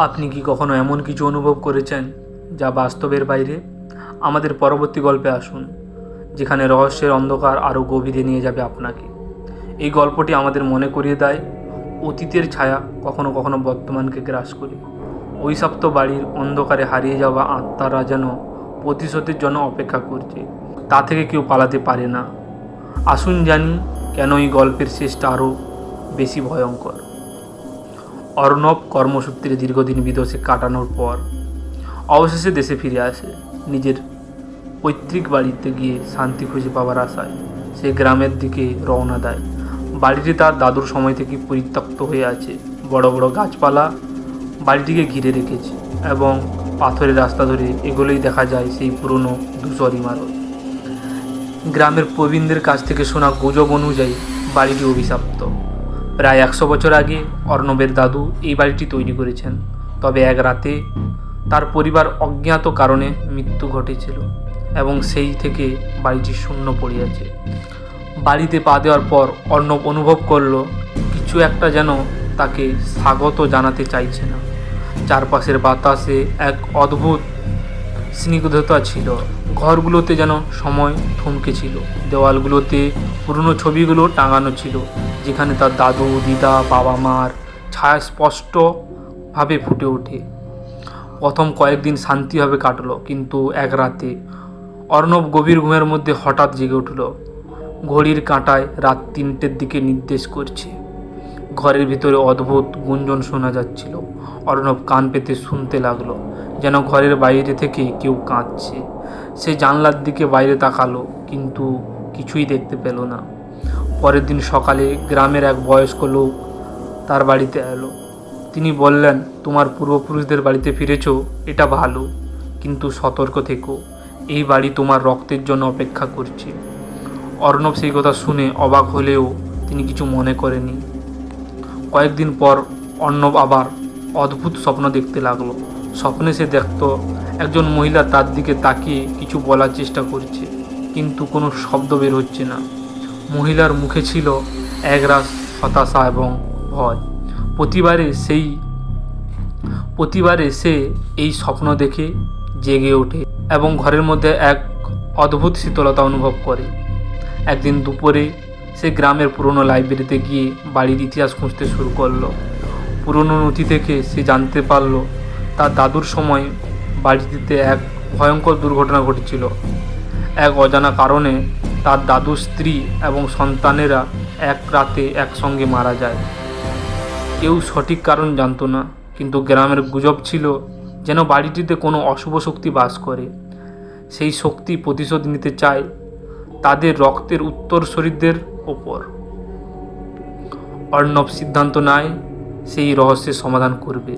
আপনি কি কখনো এমন কিছু অনুভব করেছেন যা বাস্তবের বাইরে? আমাদের পরবর্তী গল্পে আসুন, যেখানে রহস্যের অন্ধকার আরও গভীরে নিয়ে যাবে আপনাকে। এই গল্পটি আমাদের মনে করিয়ে দেয়, অতীতের ছায়া কখনো কখনো বর্তমানকে গ্রাস করে। অভিশপ্ত বাড়ির অন্ধকারে হারিয়ে যাওয়া আত্মারা যেন প্রতিশোধের জন্য অপেক্ষা করছে। তা থেকে কেউ পালাতে পারে না। আসুন জানি কেন এই গল্পের শেষটা আরও বেশি ভয়ঙ্কর। অর্ণব কর্মসূত্রে দীর্ঘদিন বিদেশে কাটানোর পর অবশেষে দেশে ফিরে আসে। নিজের পৈতৃক বাড়িতে গিয়ে শান্তি খুঁজে পাওয়ার আশায় সে গ্রামের দিকে রওনা দেয়। বাড়িটি তার দাদুর সময় থেকে পরিত্যক্ত হয়ে আছে। বড় বড় গাছপালা বাড়িটিকে ঘিরে রেখেছে এবং পাথরের রাস্তা ধরে এগুলোই দেখা যায় সেই পুরনো ধূসর ইমারত। গ্রামের প্রবীণদের কাছ থেকে শোনা গুজব অনুযায়ী বাড়িটি অভিশপ্ত। প্রায় একশো বছর আগে অর্ণবের দাদু এই বাড়িটি তৈরি করেছেন। তবে এক রাতে তার পরিবার অজ্ঞাত কারণে মৃত্যু ঘটেছিল এবং সেই থেকে বাড়িটি শূন্য পড়িয়াছে বাড়িতে পা দেওয়ার পর অর্ণব অনুভব করল, কিছু একটা যেন তাকে স্বাগত জানাতে চাইছে না। চারপাশের বাতাসে এক অদ্ভুত স্নিগ্ধতা ছিল। ঘরগুলোতে যেন সময় থমকে ছিল, দেওয়ালগুলোতে পুরনো ছবিগুলো টাঙানো ছিল। যেখানে তার দাদু, দিদা, বাবা মার ছায়া স্পষ্টভাবে ফুটে ওঠে। প্রথম কয়েকদিন শান্তিভাবে কাটলো, কিন্তু এক রাতে অর্ণব গভীর ঘুমের মধ্যে হঠাৎ জেগে উঠল। ঘড়ির কাঁটায় রাত তিনটের দিকে নির্দেশ করছে। ঘরের ভিতরে অদ্ভুত গুঞ্জন শোনা যাচ্ছিল। অর্ণব কান পেতে শুনতে লাগল, যেন ঘরের বাইরে থেকে কেউ কাঁদছে। সে জানলার দিকে বাইরে তাকালো, কিন্তু কিছুই দেখতে পেল না। পরের দিন সকালে গ্রামের এক বয়স্ক লোক তার বাড়িতে এলো। তিনি বললেন, তোমার পূর্বপুরুষদের বাড়িতে ফিরেছো, এটা ভালো, কিন্তু সতর্ক থেকো। এই বাড়ি তোমার রক্তের জন্য অপেক্ষা করছে। অর্ণব সেই কথা শুনে অবাক হলেও তিনি কিছু মনে করেনি কয়েকদিন পর অর্ণব আবার অদ্ভুত স্বপ্ন দেখতে লাগল। স্বপ্নে সে দেখত, একজন মহিলা তার দিকে তাকিয়ে কিছু বলার চেষ্টা করছে, কিন্তু কোনো শব্দ বের হচ্ছে না। মহিলার মুখে ছিল একরাশ, হতাশা এবং ভয়। প্রতিবারে সেই, প্রতিবারে সে এই স্বপ্ন দেখে জেগে ওঠে এবং ঘরের মধ্যে এক অদ্ভুত শীতলতা অনুভব করে। একদিন দুপুরে সে গ্রামের পুরনো লাইব্রেরিতে গিয়ে বাড়ির ইতিহাস খুঁজতে শুরু করল। পুরনো নথি থেকে সে জানতে পারল, তার দাদুর সময় বাড়িটিতে এক ভয়ঙ্কর দুর্ঘটনা ঘটেছিল। এক অজানা কারণে তার দাদুর স্ত্রী এবং সন্তানেরা এক রাতে একসঙ্গে মারা যায়। কেউ সঠিক কারণ জানতো না, কিন্তু গ্রামের গুজব ছিল যেন বাড়িটিতে কোনো অশুভ শক্তি বাস করে। সেই শক্তি প্রতিশোধ নিতে চায় তাদের রক্তের উত্তরসূরিদের ওপর। অর্ণব সিদ্ধান্ত নেয় সেই রহস্যের সমাধান করবে।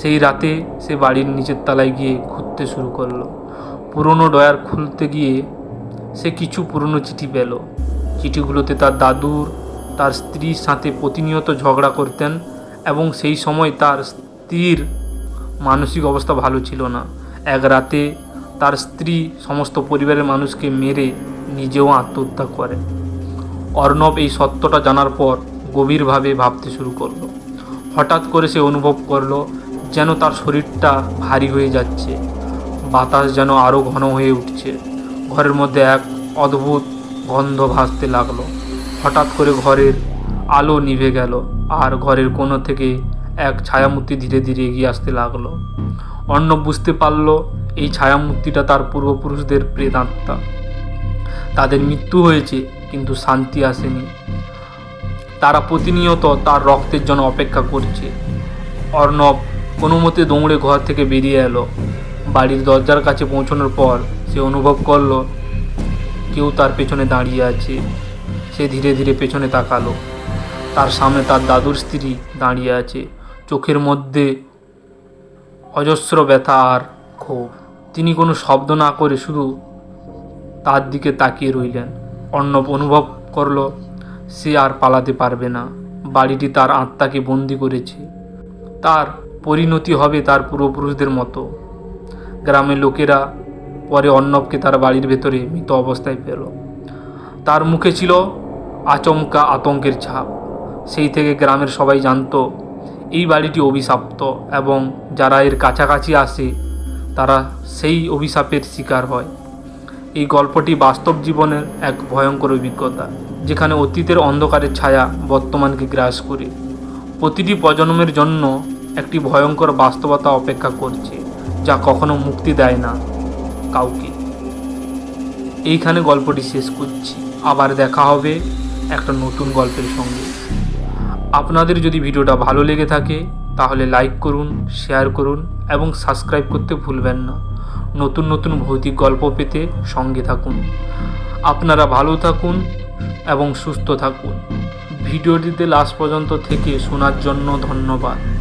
সেই রাতে সে বাড়ির নিচের তলায় গিয়ে ঘুরতে শুরু করল। পুরনো ডয়ার খুলতে গিয়ে সে কিছু পুরনো চিঠি পেল। চিঠিগুলোতে তার দাদুর, তার স্ত্রীর সাথে প্রতিনিয়ত ঝগড়া করতেন এবং সেই সময় তার স্ত্রীর মানসিক অবস্থা ভালো ছিল না। এক রাতে তার স্ত্রী সমস্ত পরিবারের মানুষকে মেরে নিজেও আত্মহত্যা করে। অর্ণব এই সত্যটা জানার পর গভীরভাবে ভাবতে শুরু করল। হঠাৎ করে সে অনুভব করল যেন তার শরীরটা ভারী হয়ে যাচ্ছে। বাতাস যেন আরও ঘন হয়ে উঠছে। ঘরের মধ্যে এক অদ্ভুত গন্ধ ভাসতে লাগল। হঠাৎ করে ঘরের আলো নিভে গেল আর ঘরের কোণো থেকে এক ছায়ামূর্তি ধীরে ধীরে এগিয়ে আসতে লাগল। অর্ণব বুঝতে পারল এই ছায়ামূর্তিটা তার পূর্বপুরুষদের প্রেতাত্মা। তাদের মৃত্যু হয়েছে, কিন্তু শান্তি আসেনি। তারা প্রতিনিয়ত তার রক্তের জন্য অপেক্ষা করছে। অর্ণব কোনো মতে দৌড়ে ঘর থেকে বেরিয়ে এলো। বাড়ির দরজার কাছে পৌঁছানোর পর সে অনুভব করল, কেউ তার পেছনে দাঁড়িয়ে আছে। সে ধীরে ধীরে পেছনে তাকালো। তার সামনে তার দাদুর স্ত্রী দাঁড়িয়ে আছে। চোখের মধ্যে অজস্র ব্যথা আর ক্ষোভ। তিনি কোনো শব্দ না করে শুধু তার দিকে তাকিয়ে রইলেন। অর্ণব অনুভব করল, সে আর পালাতে পারবে না। বাড়িটি তার আত্মাকে বন্দি করেছে। তার পরিণতি হবে তার পূর্বপুরুষদের মতো। গ্রামের লোকেরা পরে অর্ণবকে তার বাড়ির ভেতরে মৃত অবস্থায় পেল। তার মুখে ছিল আচমকা আতঙ্কের ছাপ। সেই থেকে গ্রামের সবাই জানতো, এই বাড়িটি অভিশাপ্ত এবং যারা এর কাছাকাছি আসে, তারা সেই অভিশাপের শিকার হয়। এই গল্পটি বাস্তব জীবনের এক ভয়ঙ্কর অভিজ্ঞতা, যেখানে অতীতের অন্ধকারের ছায়া বর্তমানকে গ্রাস করে। প্রতিটি প্রজন্মের জন্য একটি ভয়ঙ্কর বাস্তবতা অপেক্ষা করছে, যা কখনো মুক্তি দেয় না। কাউকে। এইখানে গল্পটি শেষ করছি। আবার দেখা হবে একটা নতুন গল্পের সঙ্গে। আপনাদের যদি ভিডিওটা ভালো লেগে থাকে, তাহলে লাইক করুন শেয়ার করুন এবং সাবস্ক্রাইব করতে ভুলবেন না। নতুন নতুন ভৌতিক গল্প পেতে সঙ্গে থাকুন। আপনারা ভালো থাকুন এবং সুস্থ থাকুন। ভিডিওটিতে লাস্ট পর্যন্ত থেকে শোনার জন্য ধন্যবাদ।